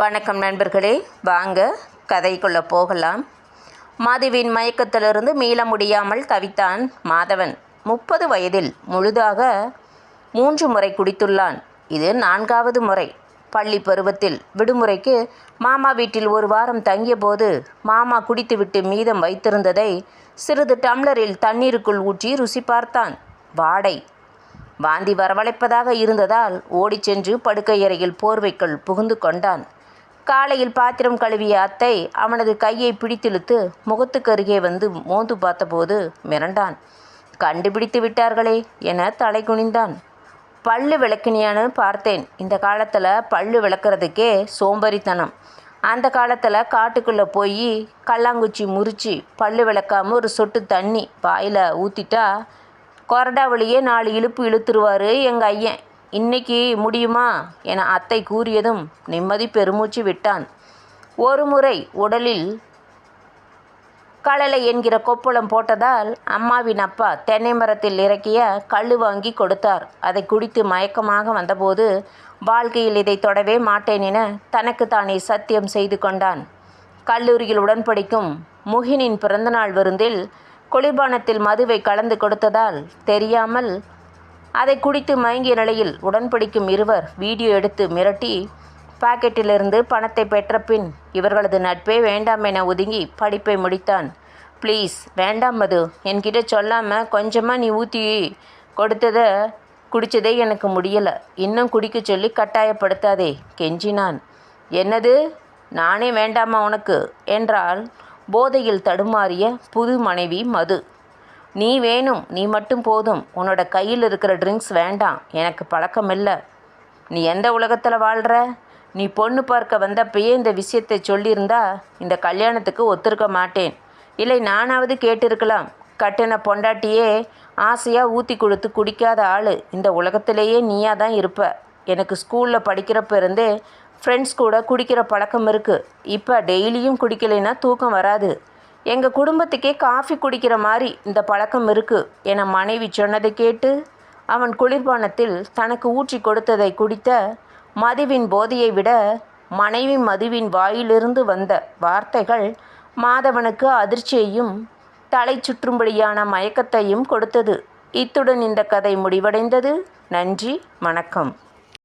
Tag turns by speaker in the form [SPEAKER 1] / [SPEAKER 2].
[SPEAKER 1] வணக்கம் நண்பர்களே. வாங்க கதைக்குள்ளே போகலாம். மதுவின் மயக்கத்திலிருந்து மீள முடியாமல் தவித்தான் மாதவன். முப்பது வயதில் முழுதாக மூன்று முறை குடித்துள்ளான். இது நான்காவது முறை. பள்ளி பருவத்தில் விடுமுறைக்கு மாமா வீட்டில் ஒரு வாரம் தங்கியபோது மாமா குடித்துவிட்டு மீதம் வைத்திருந்ததை சிறிது டம்ளரில் தண்ணீருக்குள் ஊற்றி ருசி பார்த்தான். வாடை. வாந்தி வரவழைப்பதாக இருந்ததால் ஓடிச் சென்று படுக்கையறையில் போர்வைக்குள் புகுந்து கொண்டான். காலையில் பாத்திரம் கழுவிய அத்தை அவனது கையை பிடித்திழுத்து முகத்துக்கு அருகே வந்து மோந்து பார்த்தபோது மிரண்டான். கண்டுபிடித்து விட்டார்களே என தலை குனிந்தான். பல்லு விளக்கினியான்னு பார்த்தேன். இந்த காலத்தில் பல்லு விளக்குறதுக்கே சோம்பேறித்தனம். அந்த காலத்தில் காட்டுக்குள்ளே போய் கல்லாங்குச்சி முறிச்சு பல்லு விளக்காமல் ஒரு சொட்டு தண்ணி வாயில் ஊற்றிட்டா கொரடாவளியே நாலு இழுப்பு இழுத்துருவார் எங்கள் ஐயன். இன்னைக்கு முடியுமா? என அத்தை கூறியதும் நிம்மதி பெருமூச்சு விட்டான். ஒரு முறை உடலில் களலை என்கிற கொப்பளம் போட்டதால் அம்மாவின் அப்பா தென்னை மரத்தில் இறக்கிய கல் வாங்கி கொடுத்தார். அதை குடித்து மயக்கமாக வந்தபோது வாழ்க்கையில் இதை தொடவே மாட்டேன் என தனக்கு தானே சத்தியம் செய்து கொண்டான். கல்லூரியில் உடன்படிக்கும் முகினின் பிறந்தநாள் விருந்தில் குளிர்பானத்தில் மதுவை கலந்து கொடுத்ததால் தெரியாமல் அதை குடித்து மயங்கிய நிலையில் உடன்பிடிக்கும் இருவர் வீடியோ எடுத்து மிரட்டி பாக்கெட்டிலிருந்து பணத்தை பெற்ற பின் இவர்களது நட்பே வேண்டாம் என ஒதுங்கி படிப்பை முடித்தான். ப்ளீஸ் வேண்டாம் மது. என்கிட்ட சொல்லாமல் கொஞ்சமாக நீ ஊற்றி கொடுத்ததை குடித்ததே எனக்கு முடியலை. இன்னும் குடிக்க சொல்லி கட்டாயப்படுத்தாதே கெஞ்சினான். என்னது? நானே வேண்டாமா உனக்கு? என்றால் போதையில் தடுமாறிய புது மனைவி மது. நீ வேணும் நீ மட்டும் போதும். உன்னோட கையில் இருக்கிற ட்ரிங்க்ஸ் வேண்டாம். எனக்கு பழக்கம் இல்லை நீ எந்த உலகத்தில் வாழ்கிற நீ பொண்ணு பார்க்க வந்தப்பயே இந்த விஷயத்தை சொல்லியிருந்தா இந்த கல்யாணத்துக்கு ஒத்துருக்க மாட்டேன். இல்லை நானாவது கேட்டிருக்கலாம். கட்டின பொண்டாட்டியே ஆசையாக ஊற்றி கொடுத்து குடிக்காத ஆள். இந்த உலகத்திலேயே நீயாக தான் இருப்ப. எனக்கு ஸ்கூலில் படிக்கிறப்ப இருந்தே ஃப்ரெண்ட்ஸ் கூட குடிக்கிற பழக்கம் இருக்குது இப்போ டெய்லியும் குடிக்கலைன்னா தூக்கம் வராது. எங்கள் குடும்பத்துக்கே காஃபி குடிக்கிற மாதிரி இந்த பழக்கம் இருக்குது என மனைவி சொன்னதை கேட்டு அவன் குளிர்பானத்தில் தனக்கு ஊற்றி கொடுத்ததை குடித்த மதுவின் போதையை விட மனைவி மதுவின் வாயிலிருந்து வந்த வார்த்தைகள் மாதவனுக்கு அதிர்ச்சியையும் தலை சுற்றும்படியான மயக்கத்தையும் கொடுத்தது. இத்துடன் இந்த கதை முடிவடைந்தது. நன்றி வணக்கம்.